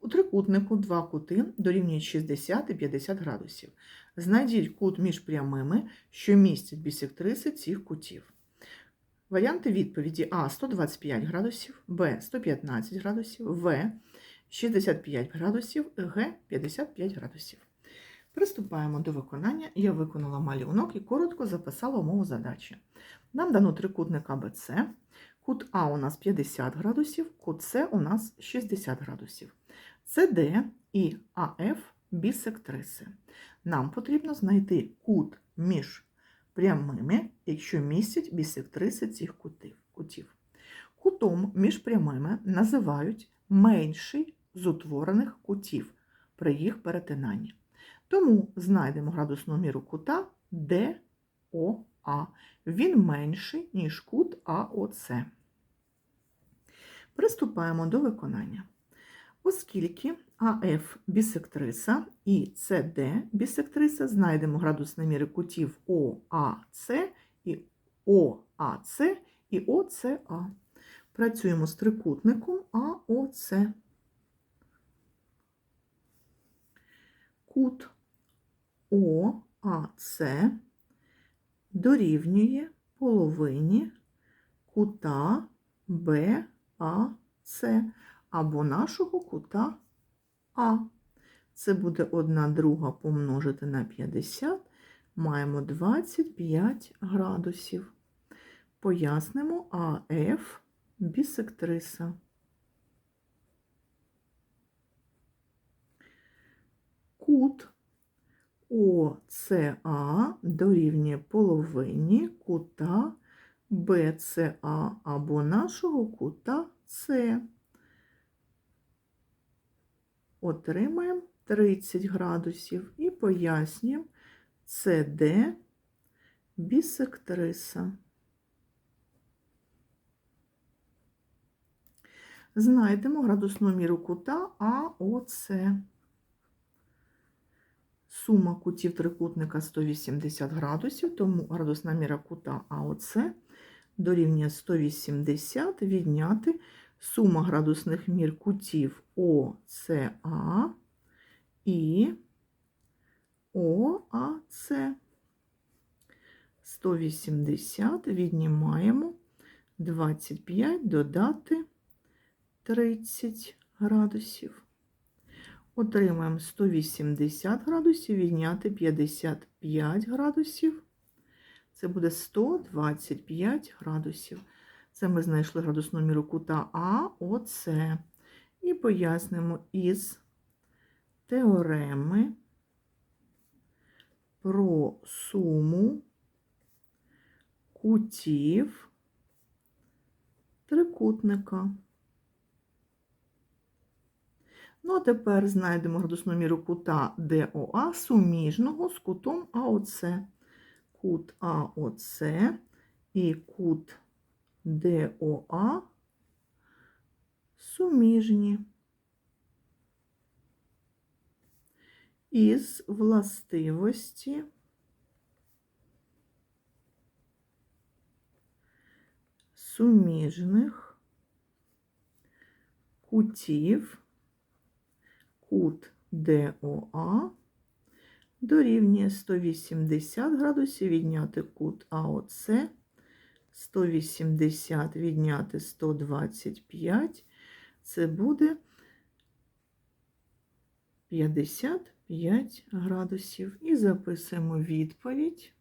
У трикутнику два кути дорівнюють 60 і 50 градусів. Знайдіть кут між прямими, що містять бісектриси цих кутів. Варіанти відповіді А 125 градусів, Б 115 градусів, В 65 градусів, Г 55 градусів. Приступаємо до виконання. Я виконала малюнок і коротко записала умову задачі. Нам дано трикутник АБЦ. Кут А у нас 50 градусів, кут С у нас 60 градусів. СД і АФ бісектриси. Нам потрібно знайти кут між прямими, якщо містять бісектриси цих кутів. Кутом між прямими називають менший з утворених кутів при їх перетинанні. Тому знайдемо градусну міру кута ДОА. Він менший, ніж кут АОЦ. Приступаємо до виконання. Оскільки АФ бісектриса і СД бісектриса, знайдемо градусні міри кутів ОАЦ і ОАЦ і ОЦА. Працюємо з трикутником АОЦ. Кут ОАЦ дорівнює половині кута БАЦ або нашого кута А. Це буде 1 друга помножити на 50, маємо 25 градусів. Пояснимо АФ бісектриса. Кут ОЦА дорівнює половині кута БЦА або нашого кута С. Отримаємо 30 градусів і пояснюємо СД бісектриса. Знайдемо градусну міру кута АОЦ. Сума кутів трикутника 180 градусів, тому градусна міра кута АОЦ дорівнює 180 відняти сума градусних мір кутів ОЦА і ОАЦ. 180 віднімаємо 25 додати 30 градусів. Отримаємо 180 градусів, відняти 55 градусів. Це буде 125 градусів. Це ми знайшли градусну міру кута АОЦ. І пояснимо із теореми про суму кутів трикутника. Ну, а тепер знайдемо градусну міру кута ДОА суміжного з кутом АОЦ. Кут АОЦ і кут ДОА суміжні. Із властивості суміжних кутів кут ДОА дорівнює 180 градусів відняти кут АОЦ, 180 відняти 125, це буде 55 градусів. І записуємо відповідь.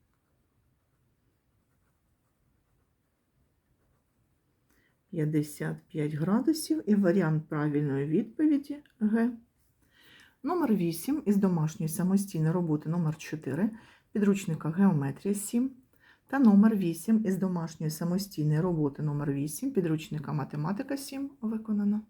П'ятдесят п'ять градусів і варіант правильної відповіді Г. Номер 8 із домашньої самостійної роботи номер 4 підручника Геометрія 7 та номер 8 із домашньої самостійної роботи номер 8 підручника Математика 7 виконано.